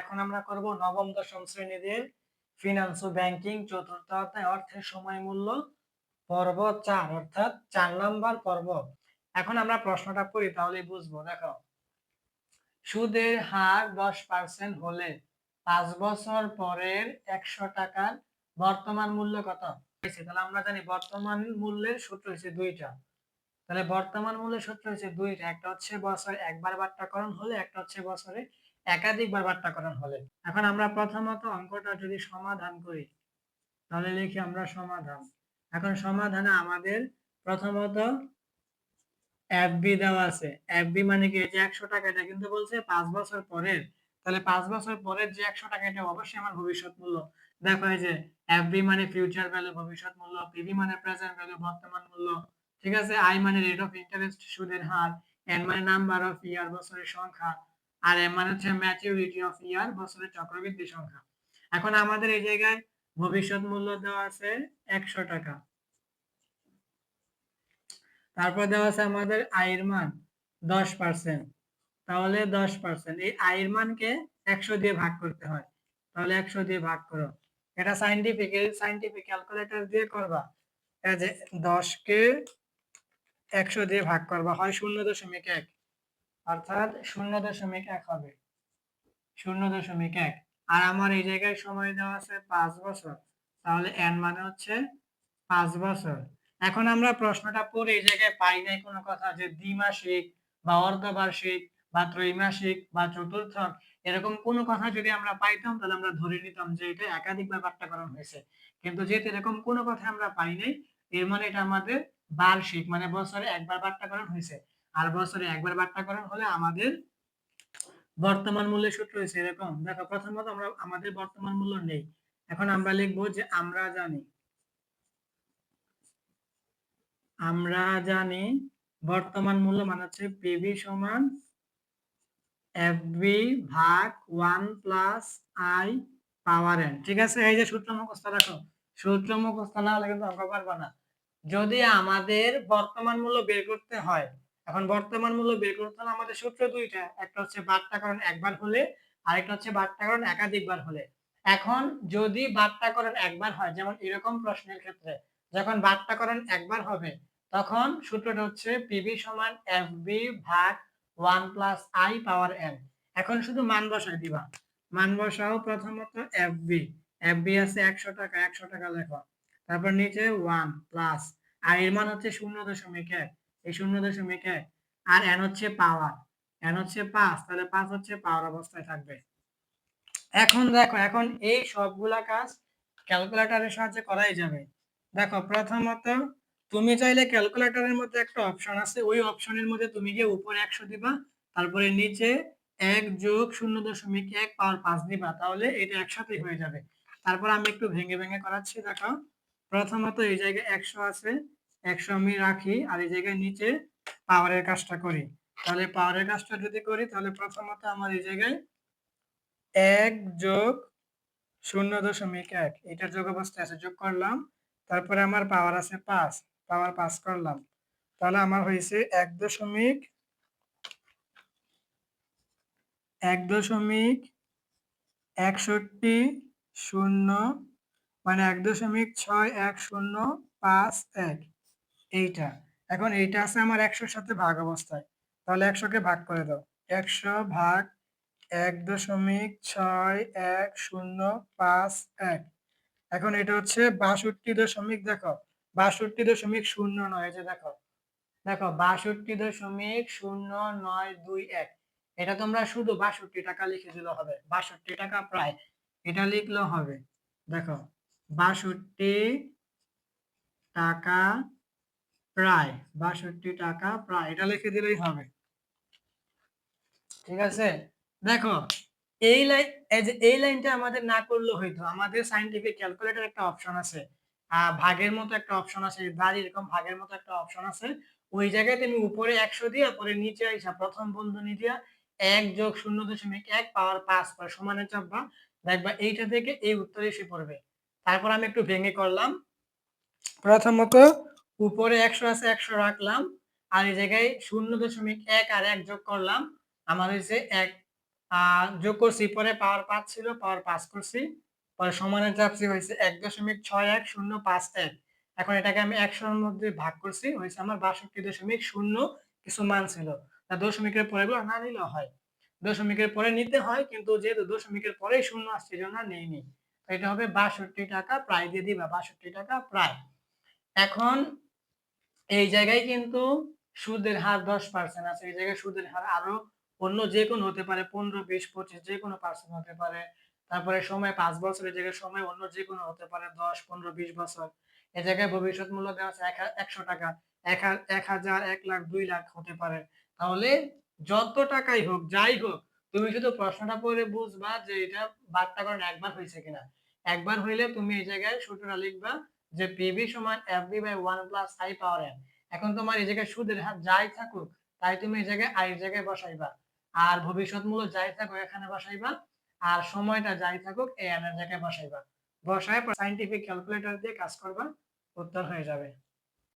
এখন আমরা করব নবম, দশম শ্রেণীদের ফিনান্স ও ব্যাংকিং চতুর্থ অধ্যায়, অর্থের সময় মূল্য, পর্ব চার, অর্থাৎ চার নাম্বার পর্ব। এখন আমরা প্রশ্নটা করি তাহলে বুঝব। দেখো, সুদের হার দশ পার্সেন্ট হলে পাঁচ বছর পরের একশো টাকার বর্তমান মূল্য কত? তাহলে আমরা জানি বর্তমান মূল্যের সূত্র হচ্ছে দুইটা। তাহলে বর্তমান মূল্যের সূত্র হচ্ছে দুইটা, একটা হচ্ছে বছরে একবার বাট্টাকরণ হলে, একটা হচ্ছে বছরে একাধিকবার বাট্টাকরণ হলে এখন আমরা প্রথমত অঙ্কটা যদি সমাধান করি, তাহলে লিখি আমরা সমাধান। এখন সমাধানে আমাদের প্রথমত এফবি দেওয়া আছে। এফবি মানে কি? যে একশো টাকা, এটা কিন্তু বলছে পাঁচ বছর পরের। তাহলে পাঁচ বছর পরের যে একশো টাকা, এটা অবশ্যই আমার ভবিষ্যৎ মূল্য। দেখো এই যে এফবি মানে ফিউচার ভ্যালু ভবিষ্যৎ মূল্য পিভি মানে প্রেজেন্ট ভ্যালু বর্তমান মূল্য। ঠিক আছে? আই মানে রেট অফ ইন্টারেস্ট সুদের হার এন মানে নাম্বার অফ ইয়ার বছরের সংখ্যা আর এম মানে হচ্ছে ম্যাচুরিটি অফ ইয়ার, বছরের চক্রবৃদ্ধি সংখ্যা। এখন আমাদের এই জায়গায় ভবিষ্যৎ মূল্য দেওয়া আছে একশো টাকা। তারপর দেওয়া আছে আমাদের আয়ের মান দশ পার্সেন্ট তাহলে দশ পার্সেন্ট এই আয়ের মানকে একশো দিয়ে ভাগ করতে হয়। তাহলে একশো দিয়ে ভাগ করো। এটা সাইন্টিফিক সাইন্টিফিক ক্যালকুলেটর দিয়ে করবা। দশকে একশো দিয়ে ভাগ করবা হয় শূন্য দশমিক এক। অর্থাৎ শূন্য দশমিক এক হবে। শূন্য দশমিক এক। আর আমার এই জায়গায় সময় দেওয়া আছে পাঁচ বছর। তাহলে এন মানে হচ্ছে পাঁচ বছর। এখন আমরা প্রশ্নটা পড়ে এই জায়গায় পাই নাই কোনো কথা যে দ্বিমাসিক বা অর্ধবার্ষিক বা ত্রৈমাসিক বা চতুর্থক এরকম কোনো কথা যদি আমরা পাইতাম তাহলে আমরা ধরে নিতাম যে এটা একাধিকবার পাঠ্যকরণ হয়েছে। কিন্তু যেহেতু এরকম কোনো কথা আমরা পাই নাই, এর মানে এটা আমাদের বার্ষিক মানে বছরে একবার বাট্টাকরণ হয়েছে। আর বছরে একবার বাট্টাকরণ হলে আমাদের বর্তমান মূল্যের সূত্র হয়েছে এরকম। দেখো, প্রথমত আমরা, আমাদের বর্তমান মূল্য নেই। এখন আমরা লিখব যে আমরা জানি আমরা জানি বর্তমান মূল্য মানে হচ্ছে পিভি সমান এফবি ভাগ one plus I power N ঠিক আছে? এই যে সূত্র মুখস্থ রাখো। সূত্র মুখস্থ না হলে কিন্তু অঙ্ক পারবা না। যদি আমাদের বর্তমান মূল্য বের করতে হয় এখন বর্তমান মূল্য বের করতে হলে আমাদের সূত্র দুইটা, একটা হচ্ছে বাট্টাকরণ একবার হলে, আরেকটা হচ্ছে বাট্টাকরণ একাধিকবার হলে। এখন যদি বাট্টাকরণ একবার হয়, যেমন এরকম প্রশ্নের ক্ষেত্রে, যখন বাট্টাকরণ একবার হবে, তখন সূত্রটা হচ্ছে পিভি সমান এফ বি ভাগ one plus I power N এখন শুধু মান বসাই দিবা। মান বসাও প্রথমত এফ বি এফ বি আছে একশো টাকা একশো টাকা লেখো। তারপর নিচে ওয়ান প্লাস আর এর মান হচ্ছে শূন্য দশমিক এক। এই শূন্য দশমিক এক। আর এন হচ্ছে পাওয়ার এন হচ্ছে পাঁচ, তাহলে পাঁচ হচ্ছে পাওয়ার অবস্থায় থাকবে। এখন দেখো, এখন এই সবগুলা কাজ সাহায্যে করাই যাবে। দেখো, প্রথমত তুমি চাইলে মধ্যে একটা অপশন আছে, ওই অপশনের মধ্যে তুমি গিয়ে উপরে একশো দিবা, তারপরে নিচে এক যোগ শূন্য দশমিক এক পাওয়ার পাঁচ দিবা, তাহলে এটা একসাথে হয়ে যাবে। তারপর আমি একটু ভেঙে ভেঙে করাচ্ছি, দেখো। প্রথমত এই জায়গায় একশো আছে একশো আমি রাখি আর এই জায়গায় নিচে পাওয়ারের কাজটা করি। তাহলে পাওয়ারের কাজটা যদি করি, তাহলে প্রথমত আমার এই জায়গায় এক যোগ শূন্য দশমিক এক, এটার যোগ অবস্থায় আছে, যোগ করলাম, তারপরে আমার পাওয়ার আছে পাঁচ, পাওয়ার পাস করলাম। তাহলে আমার হয়েছে এক দশমিক এক দশমিক একষট্টি শূন্য মানে এক দশমিক ছয় এক শূন্য পাঁচ এক। এইটা। এখন এইটা আছে আমার একশোর সাথে ভাগ অবস্থায়। তাহলে একশোকে ভাগ করে দাও। একশো ভাগ এক দশমিক ছয় এক শূন্য পাঁচ এক। এখন এটা হচ্ছে বাষট্টি দশমিক, দেখো, বাষট্টি দশমিক শূন্য নয় যে দেখো। দেখো, বাষট্টি দশমিক শূন্য নয় দুই এক। এটা তোমরা শুধু বাষট্টি টাকা লিখে দিলে হবে। বাষট্টি টাকা প্রায়। এটা লিখলেও হবে, দেখো, বাষট্টি টাকা প্রায় বাষট্টি টাকা প্রায়। এটা লিখে দিলেই হবে। ঠিক আছে? দেখো, এই লাইন এই লাইনটা আমাদের না হইতো। আমাদের সাইন্টিফিক ক্যালকুলেটর একটা অপশন আছে। ভাগের মতো একটা অপশন আছে দাঁড়ি এরকম ভাগের মতো একটা অপশন আছে। ওই জায়গায় তুমি উপরে একশো দিয়া পরে নিচে আইসা প্রথম বন্ধনী দিয়া এক যোগ শূন্য দশমিক এক পাওয়ার পাঁচ পর সমানে চাপবা। দেখবা এইটা থেকে এই উত্তর এসে পড়বে। তারপর আমি একটু ভেঙে করলাম। প্রথমত উপরে একশো আছে, একশো রাখলাম। আর এই জায়গায় শূন্য দশমিক এক আর এক যোগ করলাম। আমার হয়েছে এক। যোগ করছি, পরে পাওয়ার পাঁচ ছিল, পাওয়ার পাঁচ করছি। পরে সমানের চাপছি হয়েছে এক দশমিক ছয় এক শূন্য পাঁচ এক। এখন এটাকে আমি একশোর মধ্যে ভাগ করছি, হয়েছে আমার বাষট্টি দশমিক শূন্য কিছু মান ছিল। তা দশমিকের পরে এগুলো না নিলেও হয়। দশমিকের পরে নিতে হয়, কিন্তু যেহেতু দশমিকের পরেই শূন্য আসছে জন্য নেইনি। তো এটা হবে বাষট্টি টাকা প্রায় দিয়ে দিবা বাষট্টি টাকা প্রায়। এখন এই জায়গায় কিন্তু সুদের হার দশ পার্সেন্ট আছে। এই জায়গায় সুদের হার আরও অন্য যে কোনো হতে পারে, পনেরো, বিশ, পঁচিশ যে কোনো পার্সেন্ট হতে পারে। তারপরে সময় পাঁচ বছরের জায়গায় সময় অন্য যে কোনো হতে পারে, দশ, পনেরো, বিশ বছর। এ জায়গায় ভবিষ্যৎ মূল্য দেওয়া আছে একশো টাকা। এক হাজার, এক লাখ, দুই লাখ হতে পারে। তাহলে যত টাকাই হোক, যাই হোক, তুমি শুধু প্রশ্নটা পড়ে বুঝবা যে এটা বারটা কারণ একবার হয়েছে কিনা। একবার হইলে তুমি এই জায়গায় সূত্রটা লিখবা যে পিবি সমান F B by one plus I power N এখন তোমার এই জায়গায় সুদের হার যাই থাকুক, তাই তুমি এই জায়গায় আই জায়গায় বসাইবা। আর ভবিষ্যৎ মূল্য যাই থাকুক, এখানে বসাইবা। আর সময়টা যাই থাকুক এ এন এর জায়গায় বসাইবা। বসায় সাইন্টিফিক ক্যালকুলেটর দিয়ে কাজ করবা, উত্তর হয়ে যাবে।